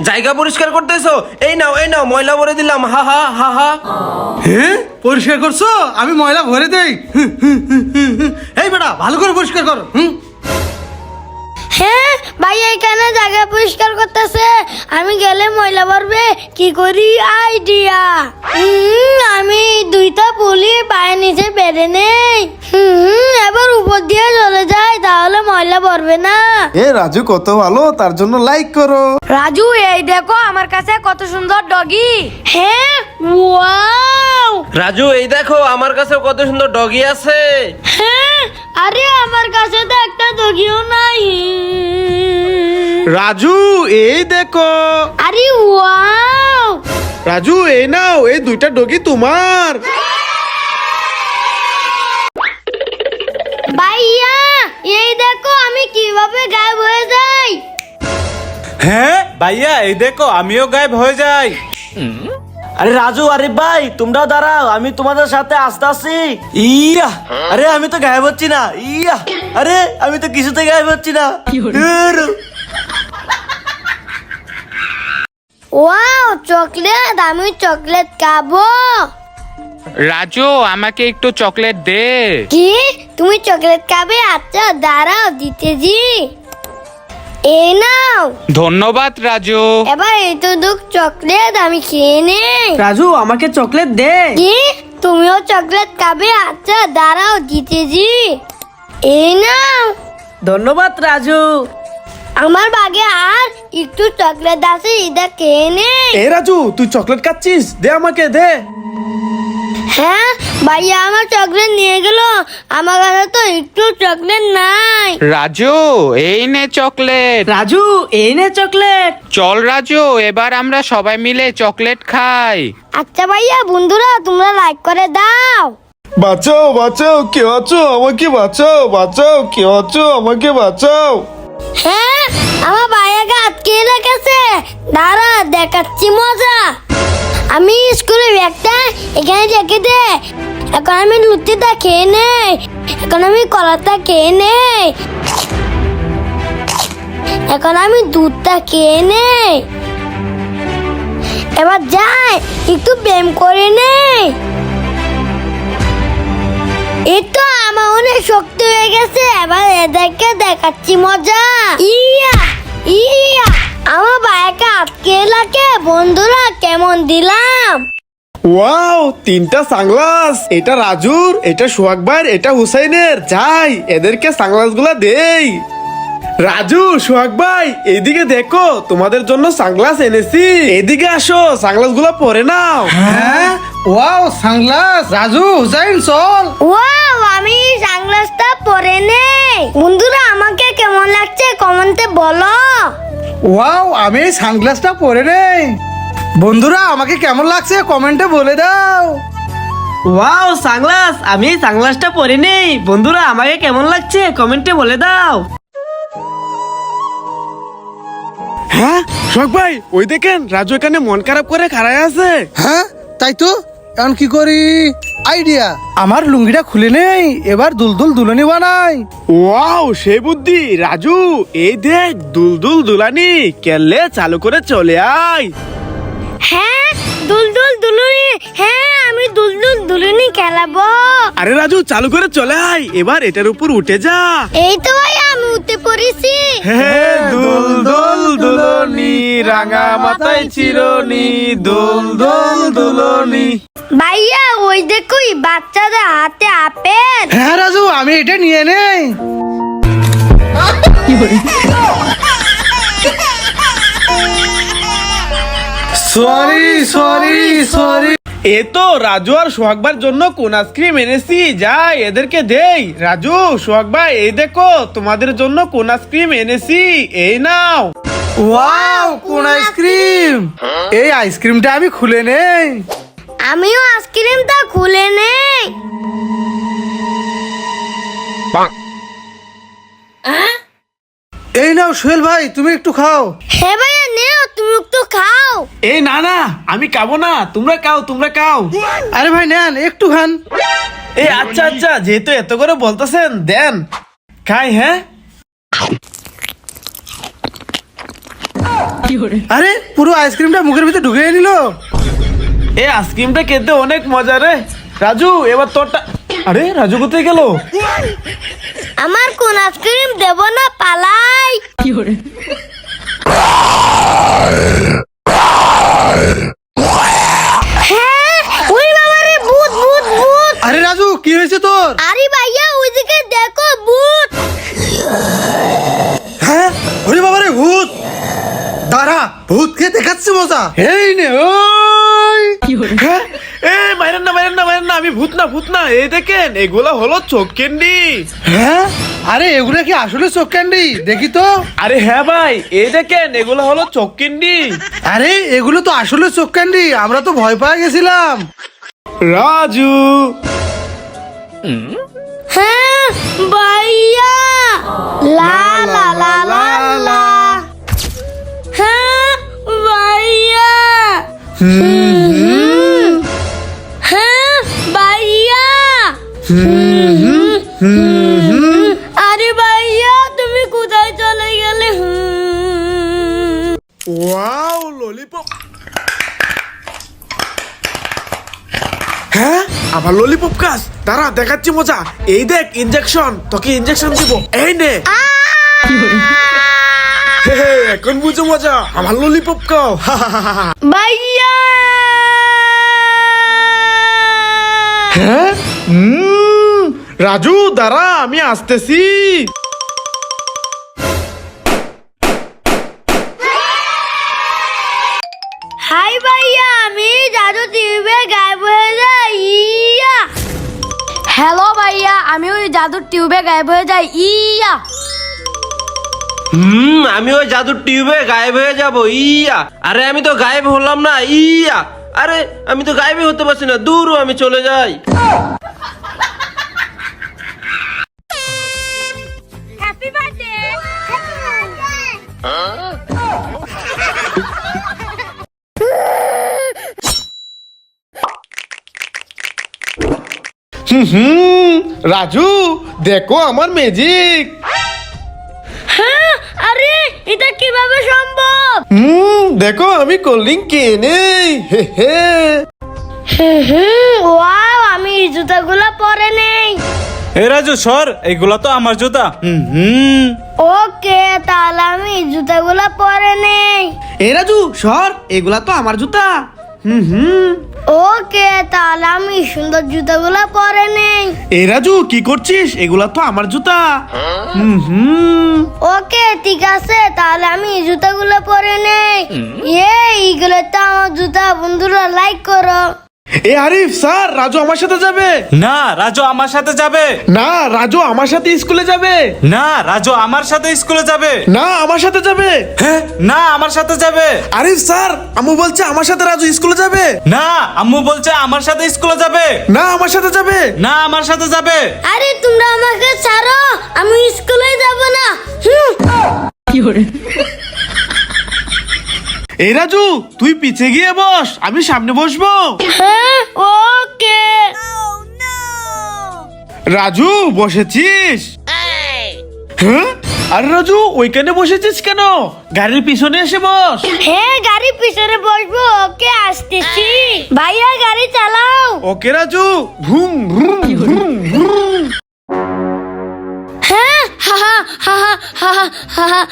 জায়গা পরিষ্কার করতেছো? এই নাও এই নাও ময়লা ভরে দিলাম হা হা হা হা। হ্যাঁ পরিষ্কার করছ? আমি ময়লা ভরে দেই। হুম, হুম, হুম, হুম, হুম। এই বেটা ভালো করে পরিষ্কার কর হুম হ্যাঁ ভাই এখানে জায়গা পরিষ্কার করতেছে। আমি গেলে ময়লা ভরবে। কি করি? আইডিয়া আমি দুইটা পুলি পায়ের নিচে বেড়ে নেই। হুম এবার উপর দিয়ে চলে যায় তাহলে ময়লা ভরবে না। এ রাজু কত ভালো তার জন্য লাইক করো। রাজু এই দেখো আমার কাছে কত সুন্দর ডগি হ্যাঁ ওয়াও রাজু এই দেখো আমার কাছে কত সুন্দর ডগি আছে। হ্যাঁ আরে আমার কাছে তো একটা ডগিও নাই। রাজু এই দেখো। আরে ওয়াও। রাজু এই নাও এই দুইটা ডগি তোমার। ভাইয়া এই দেখো আমি কীভাবে গায়েব হয়ে যাই? হ্যাঁ ভাইয়া এই দেখো আমিও গায়েব হয়ে যাই। আরে রাজু আরে ভাই তোমরাও দাঁড়াও আমি তোমাদের সাথে আসতে আসছি ইয়া আরে আমি তো গায়েব হচ্ছি না। ইয়া আরে আমি তো কিছুতে গায়েব হচ্ছি না। ওয়াও চকলেট আমি চকলেট খাব। রাজু আমাকে একটু চকলেট দে। কি? তুমি চকলেট খাবে? আচ্ছা দাঁড়াও দিতেজি এই নাও। ধন্যবাদ রাজু। এবার এই তো দুঃখ চকলেট আমি খেয়ে নেই। রাজু আমাকে চকলেট দে। কি? তুমিও চকলেট খাবে? আচ্ছা দাঁড়াও দিতেজি এই নাও। ধন্যবাদ রাজু। আমার বাগে আর একটু চকলেট আছে এটা খেয়ে নেই এ রাজু তুই চকলেট খাচ্ছিস? দে আমাকে দে। হ্যাঁ ভাইয়া আমার চকলেট নিয়ে গেল। আমার কাছে তো একটু চকলেট নাই। রাজু এই নে চকলেট রাজু এই নে চকলেট চল রাজু এবার আমরা সবাই মিলে চকলেট খাই। আচ্ছা ভাইয়া বন্ধুরা তোমরা লাইক করে দাও। বাঁচাও বাঁচাও কে আছো? আমাকে বাঁচাও বাঁচাও কে আছো? আমাকে বাঁচাও। হ্যাঁ আমার ভাইয়াকে আটকে রেখেছে। দাঁড়া দেখাচ্ছি মজা। আমি স্কুলে ব্যাগটা এখানে রেখে দে। এখন আমি লুচিটা খেয়ে নেই এখন আমি কলাটা খেয়ে নেই এখন আমি দুধটা খেয়ে নেই এবার যাই একটু ব্যায়াম করে নেই এই তো আমার অনেক শক্তি হয়ে গেছে, এবার এদেরকে দেখাচ্ছি মজা। ইয়া ইয়া, আমার বাইকে আটকে লাগে বন্ধুরা কেমন দিলাম? ওয়াও তিনটা সাংলাস এটা রাজুর এটা সোহাগ ভাইয়ের এটা হুসাইনের। যাই এদেরকে সাংলাসগুলা দেই। রাজু সোহাগ ভাই এইদিকে দেখো তোমাদের জন্য সাংলাস এনেছি। এদিকে আসো সাংলাসগুলা পরে নাও। হ্যাঁ? Wow sunglass. রাজু হুসাইন চল। ওয়াও আমি সানগ্লাসটা পরে নেই। বন্ধুরা আমাকে কেমন লাগছে? কমেন্টে বলো। ওয়াও আমি সানগ্লাসটা পরে নেই। বন্ধুরা আমাকে কেমন লাগছে কমেন্টে বলে দাও। ওয়াও সাংলাস আমি সাংলাসটা পরে নেই বন্ধুরা আমাকে কেমন লাগছে কমেন্টে বলে দাও। হ্যাঁ? সোহাগ ভাই ওই দেখেন রাজু এখানে মন খারাপ করে খাড়ায় আছে। হ্যাঁ? তাই তো? এখন কি করি? আইডিয়া। আমার লুঙ্গিটা খুলে নেই এবার দুলদুল দুলনি বানাই। ওয়াও সে বুদ্ধি। রাজু এই দেখ দুলদুল দুলানি কেলে চালু করে চলে আয়। হ্যাঁ দুলদুল দুলুনি। হ্যাঁ আমি দুলদুল দুলুনি খেলাবো। আরে রাজু চালু করে চলে আয়। এবার এটার উপর উঠে যা। এই তো ভাই আমি উঠতে পড়েছি। হে দুল দুল দুলনি রাঙা মাথায় চিরনি দুল দুল দুলনি। ভাইয়া ওই দেখো এই বাচ্চাদের হাতে আপেল। হ্যাঁ রাজু আমি এটা নিয়ে নেই। সরি সরি সরি এ তো রাজু আর সোহাগবার জন্য কোন আইসক্রিম এনেছি যাই এদেরকে দেই। রাজু সোহাগ ভাই এই দেখো তোমাদের জন্য কোন আইসক্রিম এনেছি এই নাও। ওয়াও কোন আইসক্রিম এই আইসক্রিমটা আমি খুলে নেই। আমিও আইসক্রিমটা খুলে নেই। এই নাও সোহেল ভাই তুমি একটু খাও। হ্যাঁ ভাইয়া নেও। তুমি একটু খাও। এই না না আমি খাব না। তোমরা খাও তোমরা খাও। আরে ভাই নেন একটু খান। এই আচ্ছা আচ্ছা যেহেতু এত করে বলতেছেন দেন। খাই হ্যাঁ? আরে পুরো আইসক্রিমটা মুখের ভিতরে ঢুকে নিল। এই আইসক্রিমটা খেতে অনেক মজা রে। রাজু এবার তোরটা আরে রাজু কোথায় গেল? আমার কোন আইসক্রিম দেব না পালাই। হ্যাঁ আরে রাজু কি হয়েছে তোর? আরে ভাইয়া ওইদিকে দেখো ভূত। হ্যাঁ? ওরে বাবা ভূত। দাঁড়া ভূতকে দেখাচ্ছি মজা। এই নে ওই। হ্যাঁ? এ মাইরেন না মাইরেন না মাইরেন না আমি ভূত না ভূত না। এই দেখেন এগুলা হলো চোখ ক্যান্ডি হ্যাঁ? আরে এগুলা কি আসলে চোখ ক্যান্ডি? দেখি তো। আরে হ্যাঁ ভাই এই দেখেন এগুলো হলো চোখ ক্যান্ডি। আরে এগুলো তো আসলে চোখ ক্যান্ডি আমরা তো ভয় পেয়ে গেছিলাম। রাজু। হ্যাঁ ভাইয়া ললিপপ গাছ দাঁড়া দেখাচ্ছি মজা। এই দেখ ইনজেকশন তোকে ইনজেকশন দিব। এই নে। এখন বুঝো মজা। আমার ললিপপ খাও। ভাইয়া! হ্যাঁ? রাজু দাঁড়া আমি আসতেছি। হ্যালো ভাইয়া, আমি ওই জাদুর টিউবে গায়েব হয়ে যাই। ইয়া। হুম, আমি ওই জাদুর টিউবে গায়েব হয়ে যাব, ইয়া। আরে, আমি তো গায়েব হলাম না, ইয়া। আরে, আমি তো গায়েবই হতে পারছি না, দূর আমি চলে যাই। হুম হুম রাজু দেখো আমার ম্যাজিক হ্যাঁ আরে এটা কীভাবে সম্ভব? হুম দেখো আমি কোল্ড ড্রিঙ্ক কিনে নেই হে হে। হুম ওয়াও আমি এই জুতাগুলো পরে নেই। এ রাজু সর এইগুলা তো আমার জুতা। হুম হুম। ওকে তাহলে আমি এই জুতাগুলো পরে নেই। এ রাজু সর এগুলা তো আমার জুতা। হুম হুম। ওকে তাহলে আমি সুন্দর জুতাগুলো পরে নেই। এ রাজু কি করছিস? এগুলা তো আমার জুতা। হুম হুম। ওকে ঠিক আছে তাহলে আমি জুতাগুলো পরে নেই। এই এইগুলো তো আমার জুতা বন্ধুরা লাইক করো। এ আরিফ স্যার রাজু আমার সাথে যাবে না রাজু আমার সাথে যাবে না রাজু আমার সাথে স্কুলে যাবে না রাজু আমার সাথে স্কুলে যাবে না আমার সাথে যাবে হ্যাঁ না আমার সাথে যাবে আরিফ স্যার আম্মু বলছে আমার সাথে রাজু স্কুলে যাবে না আম্মু বলছে আমার সাথে স্কুলে যাবে না আমার সাথে যাবে না আমার সাথে যাবে আরে তোমরা আমাকে ছাড়ো আমি স্কুলে যাব না হুম। এই রাজু তুই পিছে গিয়ে বস আমি সামনে বসবো। হ্যাঁ ওকে। রাজু বসেছিস? হ্যাঁ? আরে রাজু ওইখানে বসেছিস কেন? গাড়ির পিছনে এসে বস। হ্যাঁ গাড়ির পিছনে বসবো ওকে আসতেছি। ভাইয়া গাড়ি চালাও। ওকে রাজু ভুম ভুম ভুম ভুম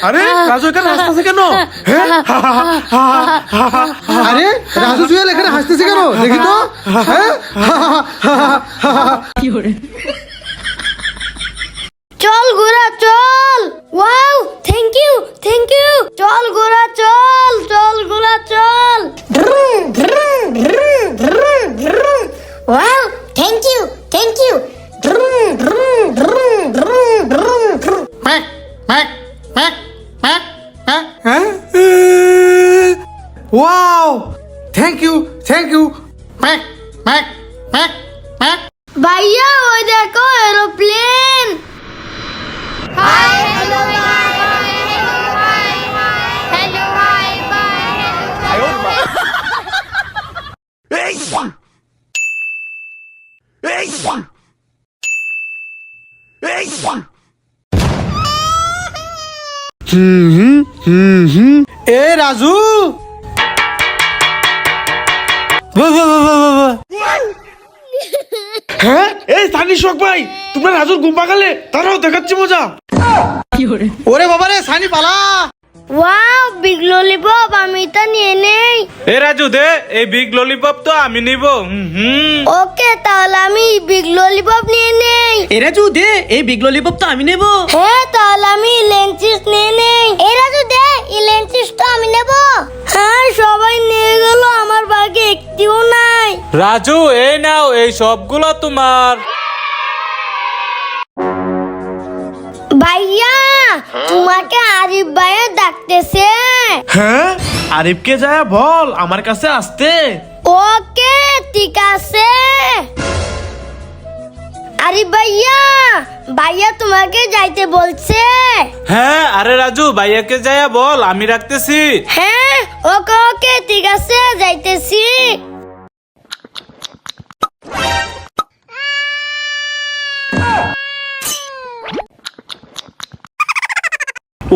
আরে রাজু এখানে হাসতেছে কেন হ্যাঁ আরে রাজু জুয়েল এখানে হাসতেছে কেন দেখি তো হ্যাঁ চল গোরা চল wow thank you thank you চল গোরা চল চল গোরা চল wow thank you thank you wow thank you thank you ভাইয়া ওই দেখো aeroplane hi hello hello hi bye এ রাজু। হ্যাঁ এই সানি শোক ভাই তোমরা রাজুর ঘুম পাকালে তারাও দেখাচ্ছি মজা ওরে বাবা রে সানি পালা ওয়াও বিগ ললিপপ আমি তো নিয়ে নেই। এ রাজু দে এই বিগ ললিপপ তো আমি নিব হুম, হুম। ওকে তাহলে আমি বিগ ললিপপ নিয়ে নেই। এ রাজু দে এই বিগ ললিপপ তো আমি নেব। হ্যাঁ তাহলে আমি লেন্সিস নিয়ে নেই। এই রাজু দে এই লেন্সিস তো আমি নেব। হ্যাঁ সবাই নিয়ে গেল আমার বাগে একটিও নাই। রাজু এই নাও এই সবগুলো তোমার। তোমাকে আরিফ ভাইয়া ডাকতেছে। হ্যাঁ? আরিফকে যায় বল আমার কাছে আসতে। ওকে ঠিক আছে। আরিফ ভাইয়া ভাইয়া তোমাকে যাইতে বলছে। হ্যাঁ আরে রাজু ভাইয়াকে যায়া বল আমি রাখতেছি। হ্যাঁ ওকে ওকে ঠিক আছে যাইতেছি।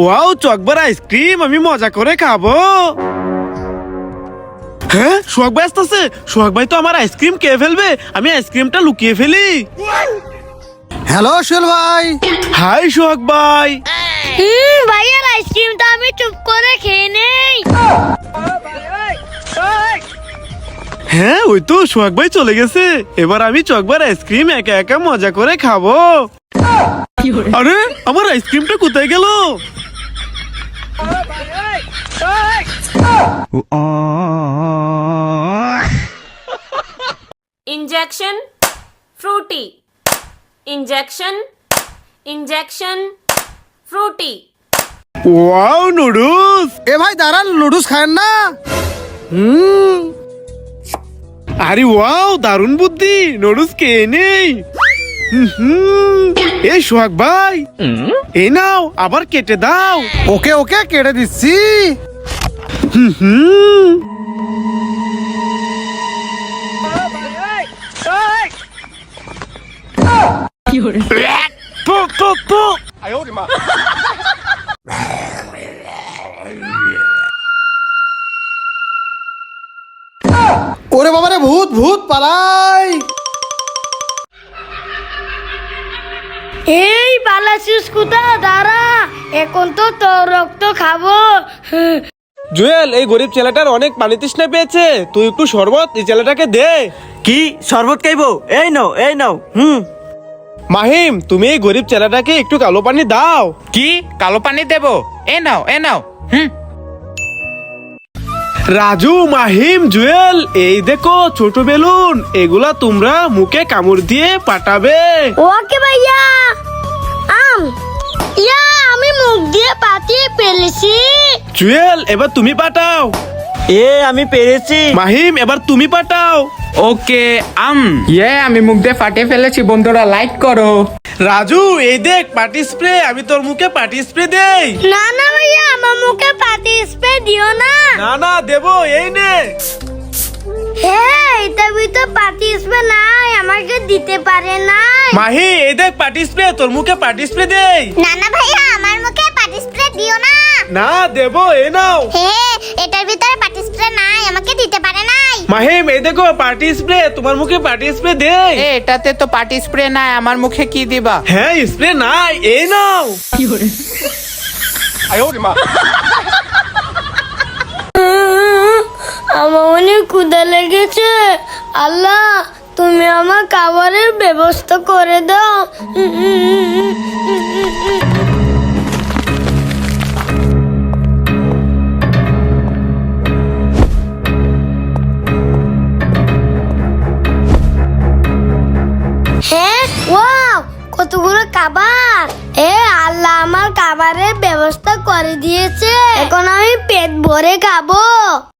ওয়াও চকবার আইসক্রিম আমি মজা করে খাব। হ্যাঁ সোহাগ ভাই আসতেছে? সোহাগ ভাই তো আমার আইসক্রিম খেয়ে ফেলবে আমি আইসক্রিমটা লুকিয়ে ফেলি। হ্যালো সুয়েল ভাই। হাই সোহাগ ভাই। হুম ভাইয়ার আইসক্রিমটা আমি চুপ করে খেয়ে নেই। হ্যাঁ ওই তো সোহাগ ভাই চলে গেছে। এবার আমি চকবার আইসক্রিম একা একা মজা করে খাব। আরে আমার আইসক্রিমটা কোথায় গেল? injection Frooti injection injection Frooti wow noodles এ ভাই দাঁড়ান লুডুস খায়েন না। আরে ওয়াও দারুণ বুদ্ধি। নুডলস কে নেই। হুম, হুম। এই সোহাগ ভাই এই নাও আবার কেটে দাও। ওকে ওকে কেটে দিচ্ছি। হুম এখন তো তোর রক্ত খাব। জুয়েল এই গরিব ছেলেটার অনেক পানি তৃষ্ণা পেয়েছে। তুই একটু শরবত এই ছেলেটাকে দে। কি? শরবত খাইবো? এই নাও এই নাও হুম। মাহিম তুমি এই গরিব ছেলেটাকে একটু কালো পানি দাও। কি? কালো পানি দেব? এ নাও এ নাও হুম। রাজু মাহিম জুয়েল এই দেখো ছোট বেলুন। এগুলা তোমরা মুখে কামড় দিয়ে পাঠাবে ওকে ভাইয়া। ইয়া দিয়ে পাতিয়ে ফেলেছি। জুয়েল এবার তুমি পাঠাও। এ আমি পেরেছি। মাহিম এবার তুমি পাঠাও। ওকে আম। ইয়ে আমি মুখ দিয়ে ফাটিয়ে ফেলেছি বন্ধুরা লাইক করো। রাজু এই দেখ পার্টি স্প্রে আমি তোর মুখে পার্টি স্প্রে দেই। না না ভাইয়া আমার মুখে পাতি স্প্রে দিও না। না না দেবো এই নে। হ্যাঁ এটা ভিতর পাতি স্প্রে নাই আমাকে দিতে পারে নাই। মাহি এই দেখ পার্টি স্প্রে তোর মুখে পার্টি স্প্রে দেই। না না ভাইয়া না দেবো এই নাও। হে এটার ভিতরে পাতি স্প্রে নাই আমাকে দিতে পারে নাই। মাহিম এই দেখো পার্টি স্প্রে তোমার মুখে পার্টি স্প্রে দেই। এ এটাতে তো পার্টি স্প্রে নাই আমার মুখে কি দিবা? হ্যাঁ স্প্রে নাই এ নাও। আমার অনেক ক্ষুদা লেগেছে। আল্লাহ তুমি আমার খাবারের ব্যবস্থা করে দাও। কতগুলো খাবার। এ আল্লাহ আমার খাবারের ব্যবস্থা করে দিয়েছে। এখন আমি পেট ভরে খাব।